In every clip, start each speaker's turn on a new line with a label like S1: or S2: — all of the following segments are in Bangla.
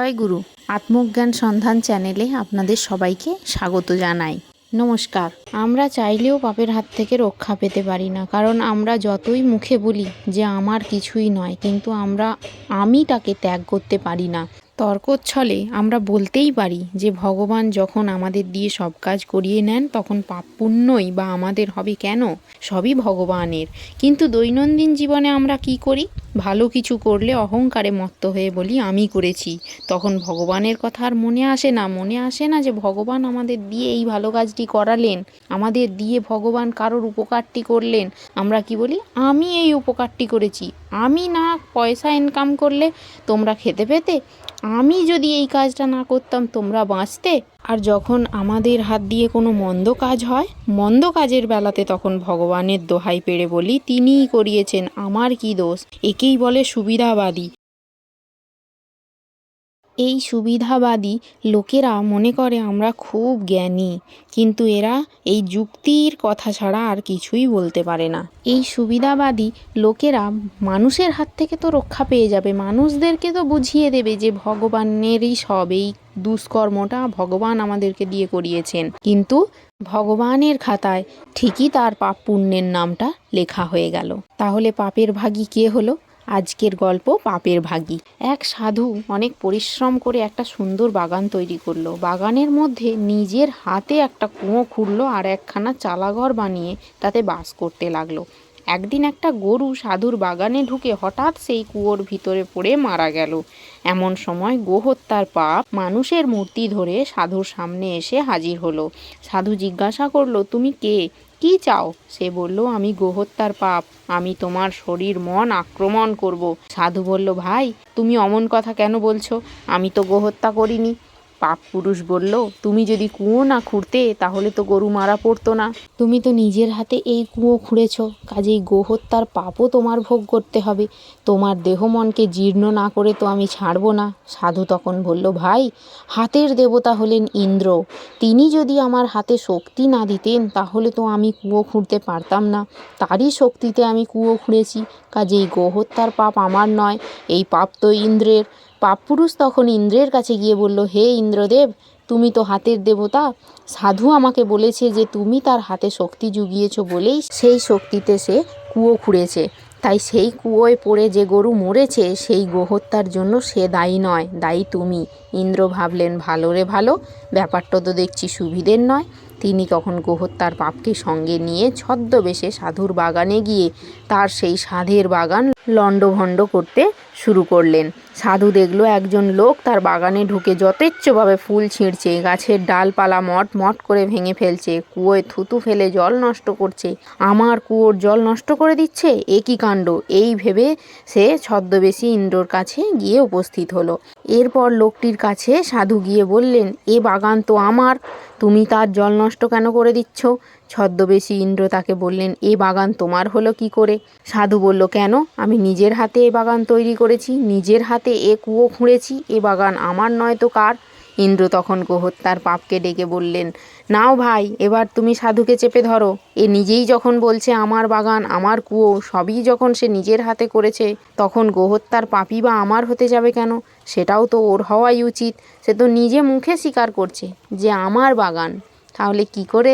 S1: জয় গুরু। আত্মজ্ঞান সন্ধান চ্যানেলে আপনাদের সবাইকে স্বাগত জানাই। নমস্কার। আমরা চাইলেও পাপের হাত থেকে রক্ষা পেতে পারি না, কারণ আমরা যতই মুখে বলি যে আমার কিছুই নয়, কিন্তু আমরা আমিটাকে ত্যাগ করতে পারি না। তর্কচ্ছলে আমরা বলতেই পারি যে ভগবান যখন আমাদের দিয়ে সব কাজ করিয়ে নেন, তখন পাপ পুণ্যই বা আমাদের হবে কেন? সবই ভগবানের। কিন্তু দৈনন্দিন জীবনে আমরা কি করি? ভালো কিছু করলে অহংকারে মত্ত হয়ে বলি, আমি করেছি। তখন ভগবানের কথা আর মনে আসে না। মনে আসে না যে ভগবান আমাদের দিয়ে এই ভালো কাজটি করালেন। আমাদের দিয়ে ভগবান কারোর উপকারটি করলেন। আমরা কি বলি? আমি এই উপকারটি করেছি। আমি না পয়সা ইনকাম করলে তোমরা খেতে পেতে? আমি যদি এই কাজটা না করতাম, তোমরা বাঁচতে। আর যখন আমাদের হাত দিয়ে কোনো মন্দ কাজ হয়, মন্দ কাজের বেলাতে তখন ভগবানের দোহাই পেড়ে বলি, তিনিই করিয়েছেন, আমার কি দোষ? একেই বলে সুবিধাবাদী। এই সুবিধাবাদী লোকেরা মনে করে আমরা খুব জ্ঞানী, কিন্তু এরা এই যুক্তির কথা ছাড়া আর কিছুই বলতে পারে না। এই সুবিধাবাদী লোকেরা মানুষের হাত থেকে তো রক্ষা পেয়ে যাবে, মানুষদেরকে তো বুঝিয়ে দেবে যে ভগবানেরই সব, এই দুষ্কর্মটা ভগবান আমাদেরকে দিয়ে করিয়েছেন। কিন্তু ভগবানের খাতায় ঠিকই তার পাপ পুণ্যের নামটা লেখা হয়ে গেল। তাহলে পাপের ভাগী কে হলো? আজকের গল্প পাপের ভাগী। এক সাধু অনেক পরিশ্রম করে একটা সুন্দর বাগান তৈরি করল। বাগানের মধ্যে নিজের হাতে একটা কুঁয়ো খুঁড়লো আর একখানা চালাঘর বানিয়ে তাতে বাস করতে লাগল। একদিন একটা গরু সাধুর বাগানে ঢুকে হঠাৎ সেই কুয়োর ভিতরে পড়ে মারা গেল। এমন সময় গোহত্যার পাপ মানুষের মূর্তি ধরে সাধুর সামনে এসে হাজির হলো। সাধু জিজ্ঞাসা করল, তুমি কে? কি চাও? সে বলল, আমি গোহত্যার পাপ, আমি তোমার শরীর মন আক্রমণ করব। সাধু বলল, ভাই, তুমি অমন কথা কেন বলছো? আমি তো গোহত্যা করিনি। পাপ পুরুষ বলল, তুমি যদি কুয়ো না খুঁড়তে, তাহলে তো গরু মারা পড়তো না। তুমি তো নিজের হাতে এই কুয়ো খুঁড়েছ, কাজেই গোহত্যার পাপও তোমার ভোগ করতে হবে। তোমার দেহ মনকে জীর্ণ না করে তো আমি ছাড়ব না। সাধু তখন বলল, ভাই, হাতের দেবতা হলেন ইন্দ্র। তিনি যদি আমার হাতে শক্তি না দিতেন, তাহলে তো আমি কুয়ো খুঁড়তে পারতাম না। তারই শক্তিতে আমি কুয়ো খুঁড়েছি, কাজেই গোহত্যার পাপ আমার নয়, এই পাপ তো ইন্দ্রের। পাপপুরুষ তখন ইন্দ্রের কাছে গিয়ে বলল, হে ইন্দ্রদেব, তুমি তো হাতের দেবতা। সাধু আমাকে বলেছে যে তুমি তার হাতে শক্তি জুগিয়েছ বলেই সেই শক্তিতে সে কুয়ো খুঁড়েছে। তাই সেই কুয়োয় পড়ে যে গরু মরেছে, সেই গোহত্যার জন্য সে দায়ী নয়, দায়ী তুমি ইন্দ্র ভাবলেন, ভালো রে ভালো, ব্যাপারটা তো দেখছি সুবিধের নয়। তিনি তখন গোহত্যার পাপকে সঙ্গে নিয়ে ছদ্মবেশে সাধুর বাগানে গিয়ে তার সেই সাধের বাগান লণ্ডভণ্ড করতে শুরু করলেন। সাধু দেখল একজন লোক তার বাগানে ঢুকে যথেচ্ছভাবে ফুল ছিঁড়ছে, গাছের ডালপালা মট মট করে ভেঙে ফেলছে, কুয়োয় থুতু ফেলে জল নষ্ট করছে। আমার কুয়োর জল নষ্ট করে দিচ্ছে? এ কাণ্ড? এই ভেবে সে ছদ্মবেশী ইন্দ্রর কাছে গিয়ে উপস্থিত হলো। এরপর লোকটির কাছে সাধু গিয়ে বললেন, এ বাগান তো আমার। তুমি তার জল নষ্ট কেন করে দিচ্ছ? ছদ্মবেশী ইন্দ্র তাকে বললেন, এ বাগান তোমার হলো কি করে? সাধু বলল, কেন? আমি নিজের হাতে এ বাগান তৈরি করেছি, নিজের হাতে এ কুয়ো খুঁড়েছি, এ বাগান আমার নয় তো কার? ইন্দ্র তখন গোহত্যার পাপকে ডেকে বললেন, নাও ভাই, এবার তুমি সাধুকে চেপে ধরো। এ নিজেই যখন বলছে, আমার বাগান, আমার কুয়ো, সবই যখন সে নিজের হাতে করেছে, তখন গোহত্যার পাপই বা আমার হতে যাবে কেন? সেটাও তো ওর হওয়াই উচিত। সে তো নিজে মুখে স্বীকার করছে যে, আমার বাগান তাহলে কি করে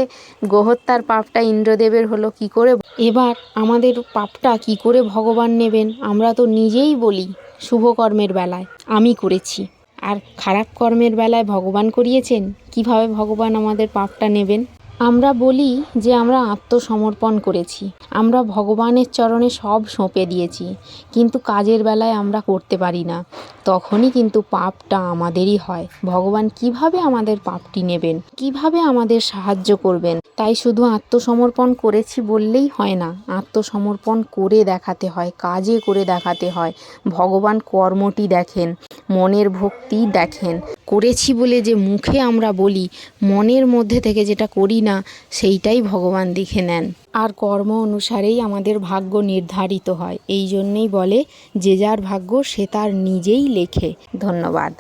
S1: গোহত্যার পাপটা ইন্দ্রদেবের হলো? কি করে এবার আমাদের পাপটা কি করে ভগবান নেবেন? আমরা তো নিজেই বলি শুভ কর্মের বেলায়, আমি করেছি। আর খারাপ কর্মের বেলায় ভগবান করিয়েছেন, কীভাবে ভগবান আমাদের পাপটা নেবেন? আমরা বলি যে আমরা আত্মসমর্পণ করেছি। আমরা ভগবানের চরণে সব সঁপে দিয়েছি, কিন্তু কাজের বেলায় আমরা করতে পারি না। তখনই কিন্তু পাপটা আমাদেরই হয়। ভগবান কীভাবে আমাদের পাপটি নেবেন? কীভাবে আমাদের সাহায্য করবেন? তাই শুধু আত্মসমর্পণ করেছি বললেই হয় না, আত্মসমর্পণ করে দেখাতে হয়, কাজে করে দেখাতে হয়। ভগবান কর্মটি দেখেন, মনের ভক্তি দেখেন। করেছি বলে যে মুখে আমরা বলি, মনের মধ্যে থেকে যেটা করি না, সেইটাই ভগবান দেখে নেন। আর কর্ম অনুসারেই আমাদের ভাগ্য নির্ধারিত হয়। এই জন্যেই বলে, যে যার ভাগ্য সে তার নিজেই লেখে। ধন্যবাদ।